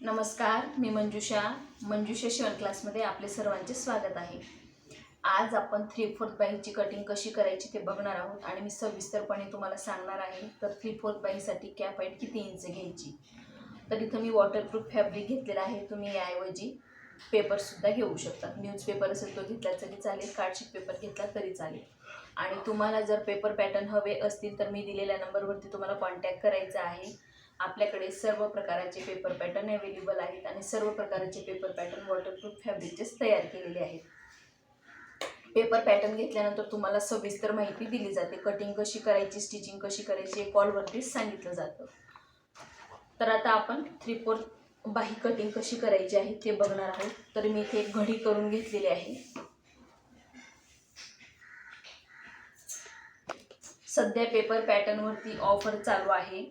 नमस्कार मी मंजुषा. मंजुषा शिवण क्लासमध्ये आपले सर्वांचे स्वागत आहे. आज आपण थ्री फोर्थ बाईची कटिंग कशी करायची ते बघणार आहोत आणि मी सविस्तरपणे तुम्हाला सांगणार आहे. तर थ्री फोर्थ बाईसाठी कॅप हाईट किती इंच घ्यायची? तर इथं मी वॉटरप्रूफ फॅब्रिक घेतलेला आहे. तुम्ही याऐवजी पेपरसुद्धा घेऊ शकता. न्यूजपेपर असेल तो घेतला तरी चालेल कार्डशीट पेपर घेतला तरी चालेल. आणि तुम्हाला जर पेपर पॅटर्न हवे असतील तर मी दिलेल्या नंबरवरती तुम्हाला कॉन्टॅक्ट करायचा आहे. आपल्याकडे सर्व प्रकारचे पेपर पॅटर्न अवेलेबल आहेत आणि सर्व प्रकारचे पेपर पॅटर्न वॉटरप्रूफ फॅब्रिकचेच तयार केलेले आहेत. पेपर पॅटर्न घेतल्यानंतर तुम्हाला सविस्तर माहिती दिली जाते. कटिंग कशी करायची स्टिचिंग कशी करायची हे कॉलवरतीच सांगितलं जातं. तर आता आपण थ्री फोर्थ बाही कटिंग कशी करायची आहे ते बघणार आहोत. तर मी इथे एक घडी करून घेतलेली आहे. सध्या पेपर पॅटर्नवरती ऑफर चालू आहे.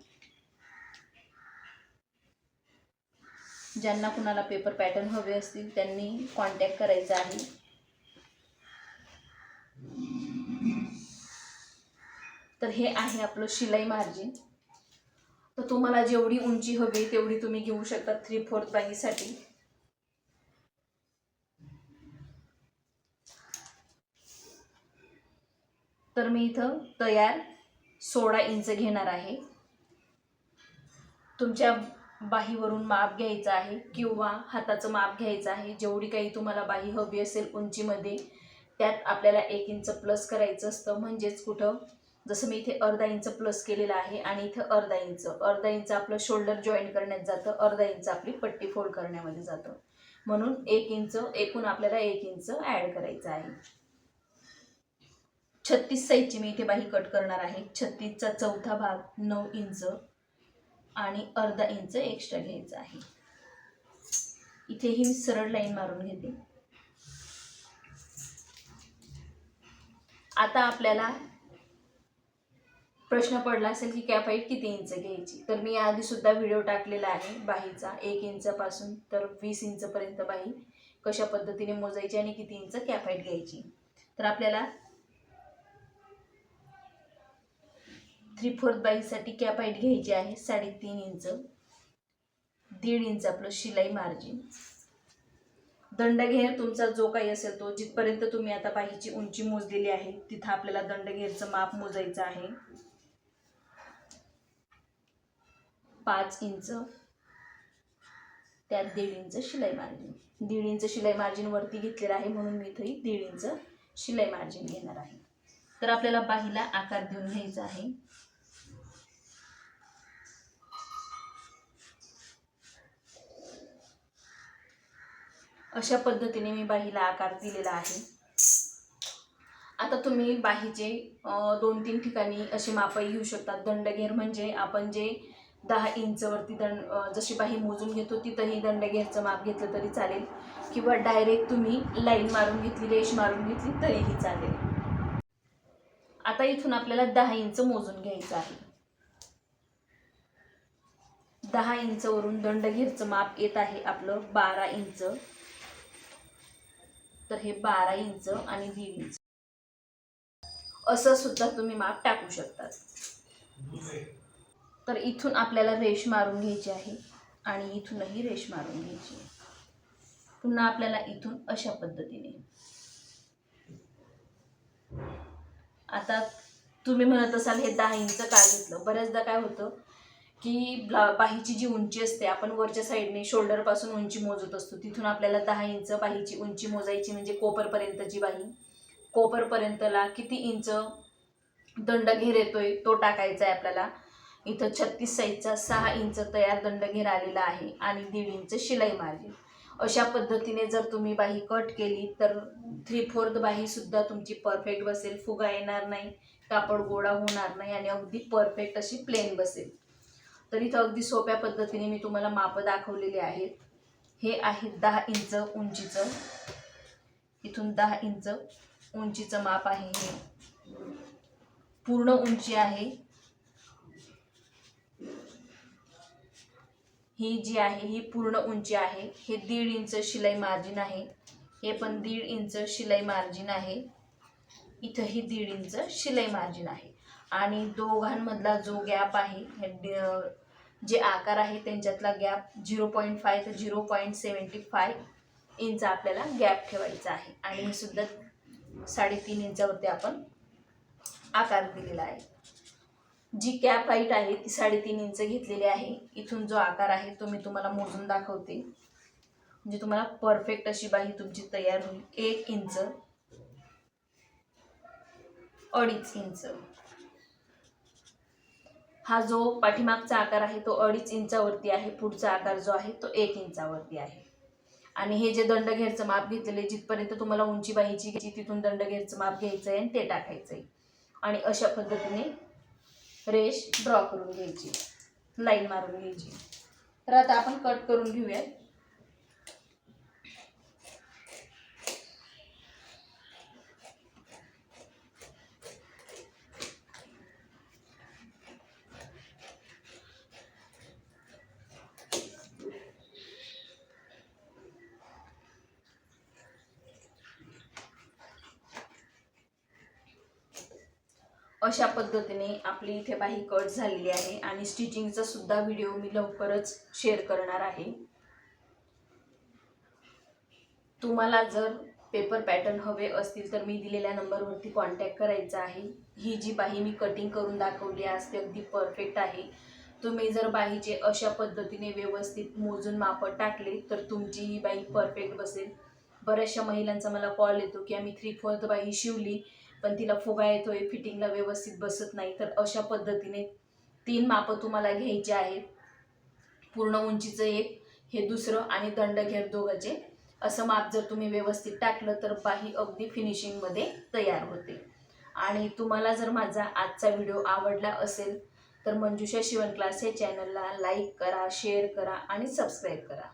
ज्यांना कुणाला पेपर पॅटर्न हवे असतील त्यांनी कॉन्टॅक्ट करायचा आहे. तर हे आहे आपलं शिलाई मार्जिन तर तुम्हाला जेवढी उंची हवी तेवढी तुम्ही घेऊ शकता थ्री फोर्थ बाईसाठी. तर मी इथं तयार सोळा इंच घेणार आहे. तुमच्या बाहीवरून माप घ्यायचं आहे किंवा हाताचं माप घ्यायचं आहे. जेवढी काही तुम्हाला बाही हवी असेल उंचीमध्ये त्यात आपल्याला एक इंच प्लस करायचं असतं. म्हणजेच कुठं? जसं मी इथे अर्धा इंच प्लस केलेलं आहे आणि इथं अर्धा इंच. अर्धा इंच आपलं शोल्डर जॉईन करण्यात जातं. अर्धा इंच आपली पट्टी फोल्ड करण्यामध्ये जातं. म्हणून एक इंच एकूण आपल्याला एक इंच ॲड करायचं आहे. छत्तीस साईजची मी इथे बाही कट करणार आहे. छत्तीसचा चौथा भाग नऊ इंच. आणि अर्धा इंच एक्स्ट्रा घ्यायचं आहे. इथेही मी सरळ लाईन मारून घेते. आता आपल्याला प्रश्न पडला असेल की कॅप हाईट किती इंच घ्यायची? तर मी आधी सुद्धा व्हिडिओ टाकलेला आहे बाहीचा. एक इंचापासून तर वीस इंचपर्यंत बाही कशा पद्धतीने मोजायची आणि किती इंच कॅप हाईट घ्यायची. तर आपल्याला थ्री फोर्थ बाईसाठी कॅप हाईट घ्यायची आहे साडेतीन इंच. दीड इंच आपलं शिलाई मार्जिन दंडघेर तुमचा जो काही असेल तो जिथपर्यंत तुम्ही आता बाहीची उंची मोजलेली आहे तिथं आपल्याला दंडघेरचं माप मोजायचं आहे. पाच इंच. त्यात दीड इंच शिलाई मार्जिन दीड इंच शिलाई मार्जिन वरती घेतलेलं आहे म्हणून मी इथंही दीड इंच शिलाई मार्जिन घेणार आहे. तर आपल्याला बाहीला आकार देऊन घ्यायचा आहे. अशा पद्धतीने मी बाहीला आकार दिलेला आहे. आता तुम्ही बाहीचे दोन तीन ठिकाणी असे मापही घेऊ शकतात. दंडघेर म्हणजे आपण जे दहा इंचवरती दंड जशी बाही मोजून घेतो तिथंही दंडघेरचं माप घेतलं तरी चालेल. किंवा डायरेक्ट तुम्ही लाईन मारून घेतली रेश मारून घेतली तरीही चालेल. आता इथून आपल्याला दहा इंच मोजून घ्यायचं आहे. दहा इंचवरून दंडघेरचं माप येत आहे आपलं बारा इंच. तर हे बारा इंच आणि दीड इंच. असं सुद्धा तुम्ही माप टाकू शकतात. तर इथून आपल्याला रेश मारून घ्यायची आहे आणि इथूनही रेश मारून घ्यायची आहे. पुन्हा आपल्याला इथून अशा पद्धतीने. आता तुम्ही म्हणत असाल हे दहा इंच का घेतलं? बऱ्याचदा काय होतं की ब्ला पाहीची जी उंची असते आपण वरच्या साईडने शोल्डरपासून उंची मोजत असतो. तिथून आपल्याला दहा इंच पाहीची उंची मोजायची म्हणजे कोपरपर्यंतची बाही कोपरपर्यंतला किती इंच दंडघेर येतोय तो टाकायचा आहे आपल्याला. इथं छत्तीस साईजचा सहा इंच तयार दंडघेर आलेला आहे आणि दीड इंच शिलाई मार्जिन. अशा पद्धतीने जर तुम्ही बाही कट केली तर थ्री फोर्थ बाहीसुद्धा तुमची परफेक्ट बसेल. फुगा येणार नाही कापड गोळा होणार नाही आणि अगदी परफेक्ट अशी प्लेन बसेल. तर इथं अगदी सोप्या पद्धतीने मी तुम्हाला मापं दाखवलेली आहेत. हे आहे दहा इंच उंचीचं. इथून दहा इंच उंचीचं माप आहे हे. पूर्ण उंची आहे. ही जी आहे ही पूर्ण उंची आहे. हे दीड इंच शिलाई मार्जिन आहे. हे पण दीड इंच शिलाई मार्जिन आहे. इथंही दीड इंच शिलाई मार्जिन आहे. आणि दोघांमधला जो गॅप आहे हे ड- जे आकार आहे त्यांच्यातला गॅप झिरो पॉईंट फाय ते zero point seventy five inch आपल्याला गॅप ठेवायचा आहे. आणि हे सुद्धा साडेतीन इंचावरती आपण आकार दिलेला आहे. जी कॅप हाईट आहे ती साडेतीन इंच घेतलेली आहे. इथून जो आकार आहे तो मी तुम्हाला मोजून दाखवते. म्हणजे तुम्हाला परफेक्ट अशी बाही तुमची तयार होईल. एक इंच अडीच इंच. हा जो पाठीमागचा आकार आहे तो अडीच इंचावरती आहे. पुढचा आकार जो आहे तो एक इंचावरती आहे. आणि हे जे दंडघेरचं माप घेतलेले जिथपर्यंत तुम्हाला उंची बाहीची घ्यायची तिथून दंडघेरचं माप घ्यायचं आहे आणि ते टाकायचं आहे आणि अशा पद्धतीने रेष ड्रॉ करून घ्यायची. लाईन मारून घ्यायची. तर आता आपण कट करून घेऊयात. अशा पद्धतीने आपली इथे बाही कट झालेली आहे आणि स्टिचिंगचा सुद्धा व्हिडिओ मी लवकरच शेअर करणार आहे. तुम्हाला जर पेपर पॅटर्न हवे असतील तर मी दिलेल्या नंबरवरती कॉन्टॅक्ट करायचा आहे. ही जी बाही मी कटिंग करून दाखवली आज ती अगदी परफेक्ट आहे. तुम्ही जर बाहीचे अशा पद्धतीने व्यवस्थित मोजून मापं टाकले तर तुमची ही बाही परफेक्ट बसेल. बऱ्याचशा महिलांचा मला कॉल येतो की आम्ही थ्री फोर्थ बाही शिवली पण तिला फुगा येतोय फिटिंगला व्यवस्थित बसत नाही. तर अशा पद्धतीने तीन मापं तुम्हाला घ्यायचे आहेत. पूर्ण उंचीचं एक हे दुसरं आणि दंड घेर दोघाचे. असं माप जर तुम्ही व्यवस्थित टाकलं तर बाही अगदी फिनिशिंगमध्ये तयार होते. आणि तुम्हाला जर माझा आजचा व्हिडिओ आवडला असेल तर मंजुषा शिवण क्लास हे चॅनलला लाईक करा शेअर करा आणि सबस्क्राईब करा.